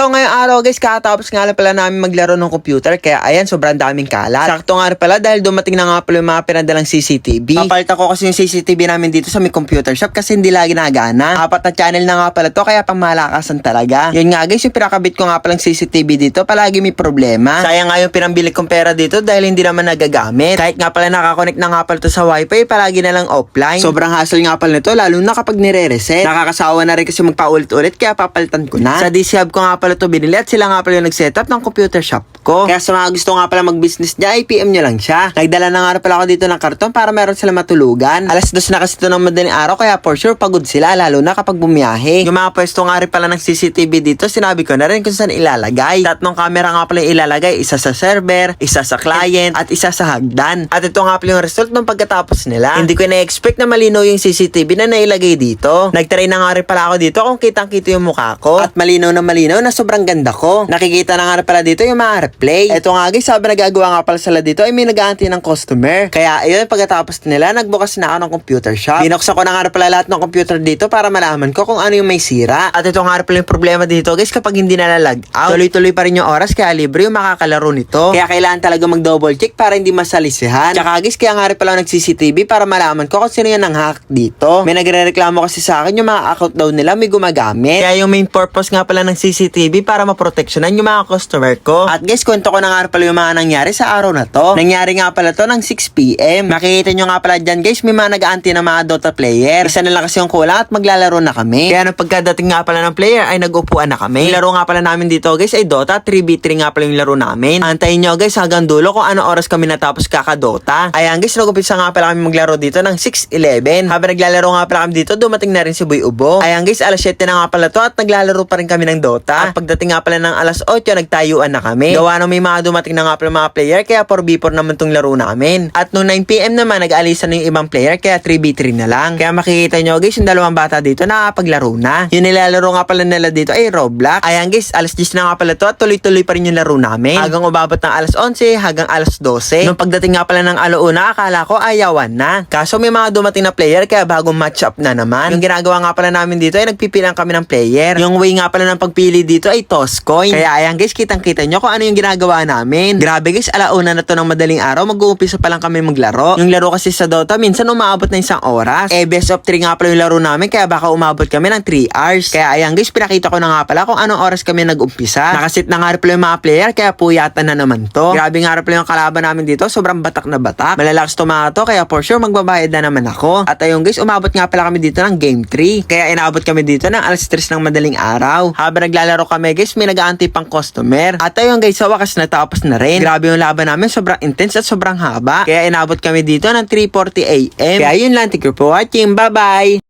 So ngayong araw guys, kakatapos nga lang pala namin maglaro ng computer kaya ayan, sobrang daming kalat. Sakto nga pala dahil dumating na nga pala yung mga pinadalang CCTV. Papalitan ko kasi yung CCTV namin dito sa may computer shop kasi hindi lagi nagana. Apat na channel na nga pala to kaya pamalakasan talaga. Yun nga guys, yung pinakabit ko nga palang CCTV dito palagi may problema. Sayang nga yung pinambili kong pera dito dahil hindi naman nagagamit. Kahit nga pala nakakonect na nga pala to sa wifi, palagi na lang offline. Sobrang hassle nga pala nito lalo na kapag nire-reset. Nakakasawa na rin kasi magpaulit-ulit kaya papalitan ko na. Sa DC Hub ko nga pala to binili at sila nga pala yung nag-setup ng computer shop ko. Kaya sa mga gusto nga pala mag-business niya, i-PM nyo lang siya. Nagdala na nga pala ako dito ng karton para meron sila matulugan. Alas dos na kasi ito ng madaling araw kaya for sure pagod sila lalo na kapag bumiyahe. Yung mga pwesto nga rin pala ng CCTV dito, sinabi ko na rin kung saan ilalagay. Tatlong camera nga pala ilalagay, isa sa server, isa sa client, at isa sa hagdan. At ito nga pala yung result ng pagkatapos nila. Hindi ko na-expect na malinaw yung CCTV na nailagay dito. Nagtry na nga rin pala ako dito kung kitang-kita yung mukha ko. At malinaw na malinaw na sobrang ganda ko. Nakikita na nga pala dito yung mga replay. Ito nga guys, sabi nagagawa nga pala sila dito ay may nag-aantay ng customer. Kaya ayun, pagkatapos nila, nagbukas na ako ng computer shop. Binuksan ko na nga pala lahat ng computer dito para malaman ko kung ano yung may sira. At ito nga pala yung problema dito guys kapag hindi nalalag out. Tuloy-tuloy pa rin yung oras kaya libre yung makakalaro nito. Kaya kailangan talaga mag-double check para hindi masalisihan. Tsaka guys, kaya nga pala nag-CCTV para malaman ko kung sino yung nang-hack dito. May nagre-reklamo kasi sa akin yung mga account daw nila may gumagamit. Kaya yung main purpose nga pala ng CCTV para maproteksyonan yung mga customer ko. At guys, kwento ko na nga pala yung mga nangyari sa araw na to. Nangyari nga pala to ng 6pm. Makikita nyo nga pala dyan guys, may mga nag-auntie ng mga Dota player. Isa na lang kasi yung kulang at maglalaro na kami. Kaya nung pagkadating nga pala ng player ay nag-upuan na kami. Yung laro nga pala namin dito guys ay Dota, 3v3 nga pala yung laro namin. Antayin nyo guys hanggang dulo kung ano oras kami natapos kakadota. Ayan guys, nag-umpisa nga pala kami maglaro dito ng 6.11. Habang naglalaro nga pala kami dito, dumating na rin si Boy Ubo. Ayan guys, alas 7 na nga pala to at naglalaro pa rin kami ng Dota. At pagdating nga pala ng alas 8, nagtayuan na kami. Gawa nung may mga dumating na nga pala mga player, kaya 4v4 naman tong laro namin. At nung 9pm naman, nag-alisan na yung ibang player, kaya 3v3 na lang. Kaya makikita nyo guys, yung dalawang bata dito nakapaglaro na. Yung nilalaro nga pala nila dito ay Roblox. Ayan guys, alas 10 na nga pala to at tuloy-tuloy pa rin yung laro namin. Hanggang umabot ng alas 11, hanggang alas 12. Nung pagdating nga pala ng alauna, akala ko ayawan na. Kaso may mga dumating na player, kaya bagong match up na naman. Yung ginagawa nga pala namin dito ay nagpipilang kami ng player. Yung way nga pala ng pagpili dito ay toss coin. Kaya ayan guys, kitang-kita nyo kung ano yung ginagawa namin. Grabe guys, alauna na to ng madaling araw, mag-uumpisa pa lang kami maglaro. Yung laro kasi sa Dota, minsan umaabot na isang oras. Eh, best of 3 nga pala yung laro namin, kaya baka umabot kami ng 3 hours. Kaya ayan guys, pinakita ko na nga pala kung anong oras kami nag-umpisa. Nakasit na nga pala yung mga player, kaya puyatan na naman to. Grabe nga pala yung kalaban namin dito, sobrang batak na batak. Malalakas to mga to, kaya for sure magbabayad na naman ako. At ayun guys, umabot nga pala kami dito ng game 3. Kaya inabot kami dito ng alas 3 ng madaling araw. Habang naglalaro kami guys, may nag-aantay pang customer. At ayun guys, sa wakas natapos na rin. Grabe yung laban namin, sobrang intense at sobrang haba. Kaya inabot kami dito ng 3.40am. Kaya yun lang, thank you for watching. Bye-bye!